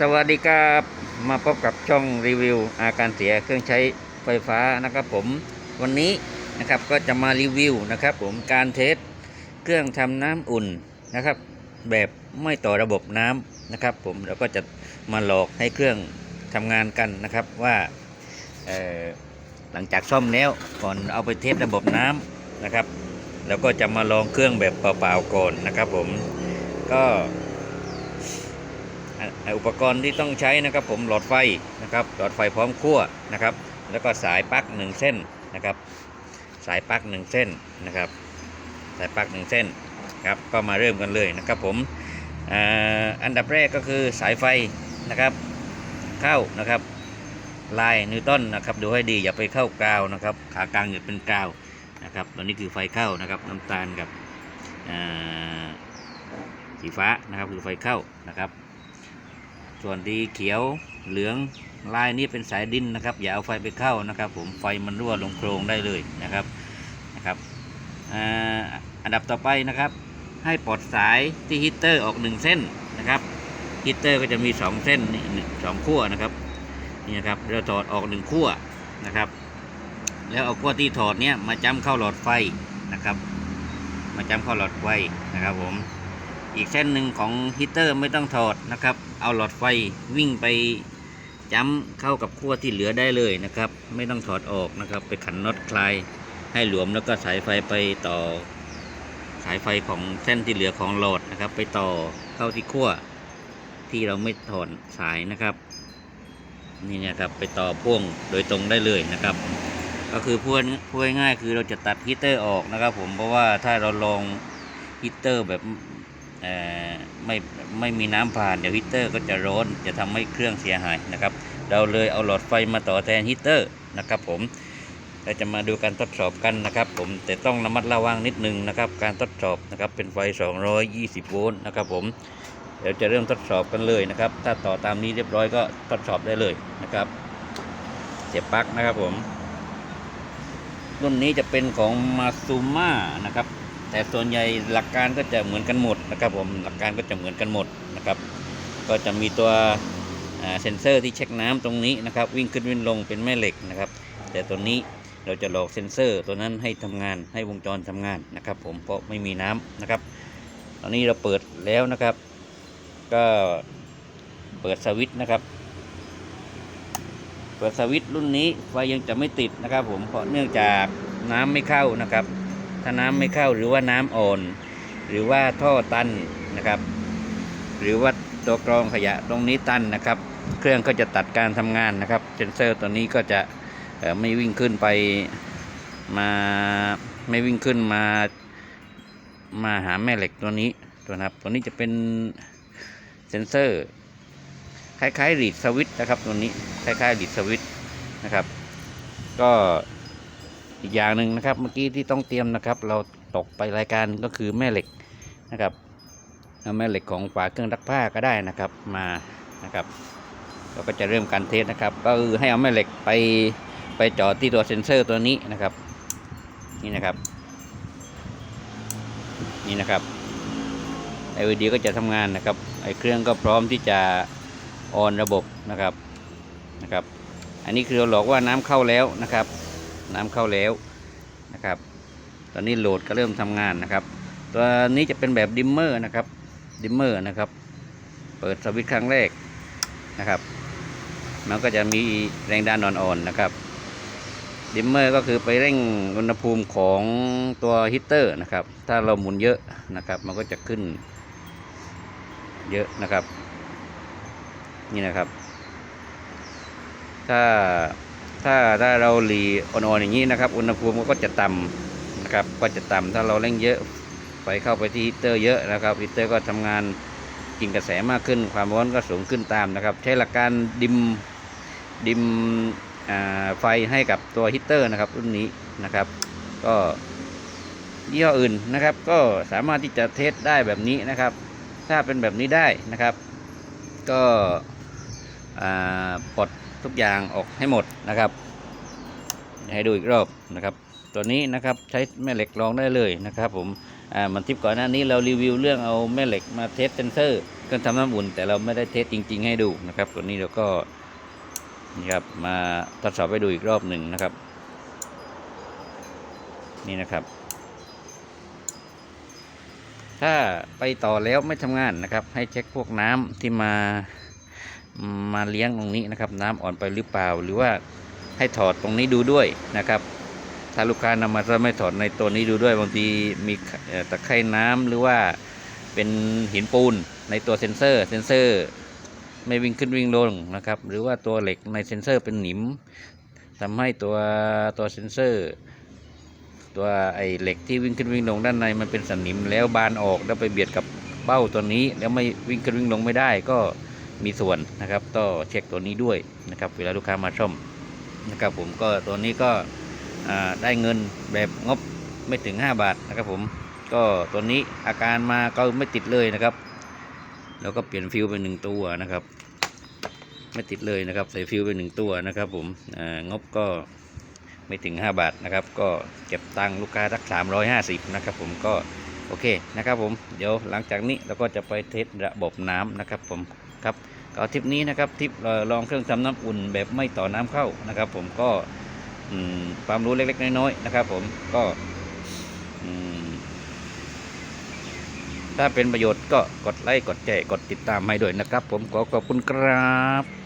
สวัสดีครับมาพบกับช่องรีวิว อาการเสียเครื่องใช้ไฟฟ้านะครับผมวันนี้นะครับก็จะมารีวิวนะครับ ผมการเทสเครื่องทำน้ำอุ่นนะครับ แบบไม่ต่อระบบน้ำนะครับ ผมแล้วก็จะมาหลอกให้เครื่องทำงานกันนะครับว่าหลังจากซ่อมแล้วก่อนเอาไปเทสระบบน้ำนะครับ แล้วก็จะมาลองเครื่องแบบเปล่าๆก่อนนะครับ ผมก็ อุปกรณ์ที่ต้องใช้นะครับผมหลอดไฟนะครับหลอดไฟพร้อมขั้วนะครับ แล้วก็สายปลั๊กหนึ่งเส้นนะครับ สายปลั๊กหนึ่งเส้นนะครับ สายปลั๊กหนึ่งเส้นครับก็มาเริ่มกันเลยนะครับผมอ,อันดับแรกก็คือสายไฟนะครับ เข้านะครับลายนิวตันนะครับดูให้ดีอย่าไปเข้ากาวนะครับ ขากลางอย่าเป็นกาวนะครับตัวนี้คือไฟเข้านะครับน้ำตาลกับสีฟ้านะครับคือไฟเข้านะครับ ส่วนที่เขียวเหลืองลายนี้เป็นสายดินนะครับ อย่าเอาไฟไปเข้านะครับ ผมไฟมันรั่วลงโครงได้เลยนะครับนะครับอันดับต่อไปนะครับ ให้ปลดสายที่ฮีเตอร์ออกหนึ่งเส้นนะครับฮีเตอร์ก็จะมีสองเส้นนี่สองขั้วนะครับนี่นะครับเราถอดออกหนึ่งขั้วนะครับ แล้วเอาขั้วที่ถอดเนี้ยมาจ้ำเข้าหลอดไฟนะครับ มาจ้ำเข้าหลอดไฟนะครับผม อีกเส้นหนึ่งของฮีตเตอร์ไม่ต้องถอดนะครับ เอาหลอดไฟวิ่งไปจ้ำเข้ากับขั้วที่เหลือได้เลยนะครับ ไม่ต้องถอดออกนะครับ ไปขันน็อตคลายให้หลวมแล้วก็สายไฟไปต่อ สายไฟของเส้นที่เหลือของหลอดนะครับ ไปต่อเข้าที่ขั้วที่เราไม่ถอดสายนะครับ นี่นะครับไปต่อพ่วงโดยตรงได้เลยนะครับ ก็คือพูดพูดง่ายคือเราจะตัดฮีตเตอร์ออกนะครับ ผมเพราะว่าถ้าเราลองฮีตเตอร์แบบ ไม่ไม่มีน้ำผ่านเดี๋ยวฮีเตอร์ก็จะร้อนจะทำให้เครื่องเสียหายนะครับ เราเลยเอาหลอดไฟมาต่อแทนฮีเตอร์นะครับผมเราจะมาดูการทดสอบกันนะครับผมแต่ต้องระมัดระวังนิดนึงนะครับ การทดสอบนะครับเป็นไฟ 220 โวลต์นะครับผมเดี๋ยวจะเริ่มทดสอบกันเลยนะครับ ถ้าต่อตามนี้เรียบร้อยก็ทดสอบได้เลยนะครับเสียบปลั๊กนะครับผมรุ่นนี้จะเป็นของมาซูม่านะครับ แต่ส่วนใหญ่หลักการก็จะเหมือนกันหมดนะครับผมหลักการก็จะเหมือนกันหมดนะครับ ก็จะมีตัวเซ็นเซอร์ที่เช็คน้ำตรงนี้นะครับ วิ่งขึ้นวิ่งลงเป็นแม่เหล็กนะครับ แต่ตัวนี้เราจะหลอกเซ็นเซอร์ตัวนั้นให้ทำงานให้วงจรทำงานนะครับ ผมเพราะไม่มีน้ำนะครับ ตอนนี้เราเปิดแล้วนะครับ ก็เปิดสวิตช์นะครับ เปิดสวิตช์รุ่นนี้ไฟยังจะไม่ติดนะครับ ผมเพราะเนื่องจากน้ำไม่เข้านะครับ ถ้าน้ำไม่เข้าหรือว่าน้ำอ่อน หรือว่าท่อตันนะครับ หรือว่าตัวกรองขยะตรงนี้ตันนะครับ เครื่องก็จะตัดการทำงานนะครับเซนเซอร์ตัวนี้ก็จะไม่วิ่งขึ้นไปมาไม่วิ่งขึ้นมามาหาแม่เหล็กตัวนี้ตัวนะครับ ตัวนี้จะเป็นเซนเซอร์คล้ายๆรีดสวิตช์นะครับตัวนี้คล้ายๆรีดสวิตช์นะครับ ก็ อีกอย่างหนึ่งนะครับเมื่อกี้ที่ต้องเตรียมนะครับ เราตกไปรายการก็คือแม่เหล็กนะครับเอาแม่เหล็กของฝาเครื่องซักผ้าก็ได้นะครับมานะครับเราก็จะเริ่มการเทสนะครับ ก็คือให้เอาแม่เหล็กไปไปจ่อที่ตัวเซ็นเซอร์ตัวนี้นะครับ นี่นะครับ นี่นะครับ LED ก็จะทำงานนะครับไอเครื่องก็พร้อมที่จะออนระบบนะครับนะครับ อันนี้คือเราหลอกว่าน้ำเข้าแล้วนะครับ น้ำเข้าแล้วนะครับ ตอนนี้โหลดก็เริ่มทำงานนะครับ ตัวนี้จะเป็นแบบดิมเมอร์นะครับดิมเมอร์นะครับ เปิดสวิตช์ครั้งแรกนะครับ มันก็จะมีแรงดันอ่อนๆนะครับดิมเมอร์ก็คือไปเร่งอุณหภูมิของตัวฮีตเตอร์นะครับ ถ้าเราหมุนเยอะนะครับ มันก็จะขึ้นเยอะนะครับ นี่นะครับ ถ้า ถ้าถ้าเราหลีอ่อนๆอย่างนี้นะครับ อุณหภูมิก็จะต่ำนะครับ ก็จะต่ำถ้าเราเร่งเยอะไฟเข้าไปที่ฮีตเตอร์เยอะนะครับฮีตเตอร์ก็ทำงานกินกระแสมากขึ้น ความร้อนก็สูงขึ้นตามนะครับ ใช้หลักการดิมดิมไฟให้กับตัวฮีตเตอร์นะครับรุ่นนี้นะครับ ก็ยี่ห้ออื่นนะครับ ก็สามารถที่จะเทสได้แบบนี้นะครับ ถ้าเป็นแบบนี้ได้นะครับ ก็ปลด ทุกอย่างออกให้หมดนะครับ ให้ดูอีกรอบนะครับ ตัวนี้นะครับใช้แม่เหล็กรองได้เลยนะครับ ผมอ่ามันทิปก่อนหน้านี้เรารีวิวเรื่องเอาแม่เหล็กมาเทสเซนเซอร์เครื่องทำน้ำอุ่นแต่เราไม่ได้เทสจริง ๆ ให้ดูนะครับ ตัวนี้เราก็นี่ครับมาทดสอบให้ดูอีกรอบหนึ่งนะครับ นี่นะครับ ถ้าไปต่อแล้วไม่ทำงานนะครับ ให้เช็คพวกน้ำที่มา มาเลี้ยงตรงนี้นะครับ น้ำอ่อนไปหรือเปล่า หรือว่าให้ถอดตรงนี้ดูด้วยนะครับ ถ้าลูกค้านำมาแล้วไม่ถอดในตัวนี้ดูด้วยบางทีมีตะไคร่น้ำหรือว่าเป็นหินปูนในตัวเซ็นเซอร์ เซ็นเซอร์ไม่วิ่งขึ้นวิ่งลงนะครับ หรือว่าตัวเหล็กในเซ็นเซอร์เป็นหนิมทำให้ตัวตัวเซ็นเซอร์ตัวไอเหล็กที่วิ่งขึ้นวิ่งลงด้านในมันเป็นสนิมแล้วบานออกแล้วไปเบียดกับเบ้าตัวนี้แล้วไม่วิ่งขึ้นวิ่งลงไม่ได้ก็ มีส่วนนะครับต้องเช็คตัวนี้ด้วยนะครับ เวลาลูกค้ามาซ่อมนะครับผมก็ตัวนี้ก็ได้เงินแบบงบไม่ถึง 5 บาทนะครับผมก็ตัวนี้อาการมาก็ไม่ติดเลยนะครับ แล้วก็เปลี่ยนฟิวไปหนึ่งตัวนะครับ ไม่ติดเลยนะครับใส่ฟิวไปหนึ่งตัวนะครับผมงบก็ไม่ถึง 5 บาทนะครับ ก็เก็บตังค์ลูกค้าสัก 350 นะครับผมก็โอเคนะครับผมเดี๋ยวหลังจากนี้เราก็จะไปเทสระบบน้ำนะครับผม ครับก็ทริปนี้นะครับทริปลองเครื่องทำน้ำอุ่นแบบไม่ต่อน้ำเข้านะครับ ผมก็ความรู้เล็ก ๆ น้อยๆนะครับ ผมก็ถ้าเป็นประโยชน์ก็กดไลค์กดแชร์กดติดตามให้ด้วยนะครับ ผมขอขอบคุณครับ